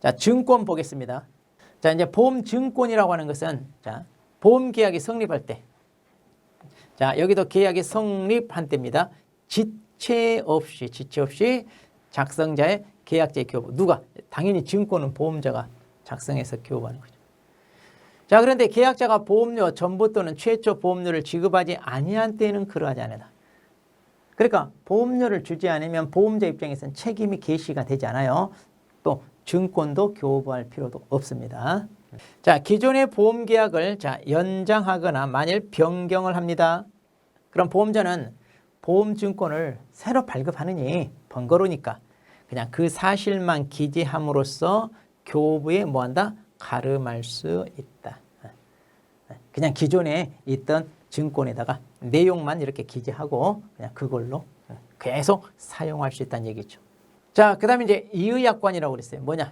자, 증권 보겠습니다. 자, 이제 보험 증권이라고 하는 것은 자, 보험 계약이 성립할 때 자, 여기도 계약이 성립한 때입니다. 지체 없이 지체 없이 작성자의 계약자의 교부 누가 당연히 증권은 보험자가 작성해서 교부하는 거죠. 자, 그런데 계약자가 보험료 전부 또는 최초 보험료를 지급하지 아니한 때에는 그러하지 않다. 그러니까 보험료를 주지 않으면 보험자 입장에서는 책임이 개시가 되지 않아요. 또 증권도 교부할 필요도 없습니다. 자, 기존의 보험 계약을 자, 연장하거나 만일 변경을 합니다. 그럼 보험자는 보험 증권을 새로 발급하느니 번거로우니까 그냥 그 사실만 기재함으로써 교부에 뭐한다? 가름할 수 있다. 그냥 기존에 있던 증권에다가 내용만 이렇게 기재하고 그냥 그걸로 계속 사용할 수 있다는 얘기죠. 자, 그 다음에 이제 이의약관이라고 그랬어요. 뭐냐?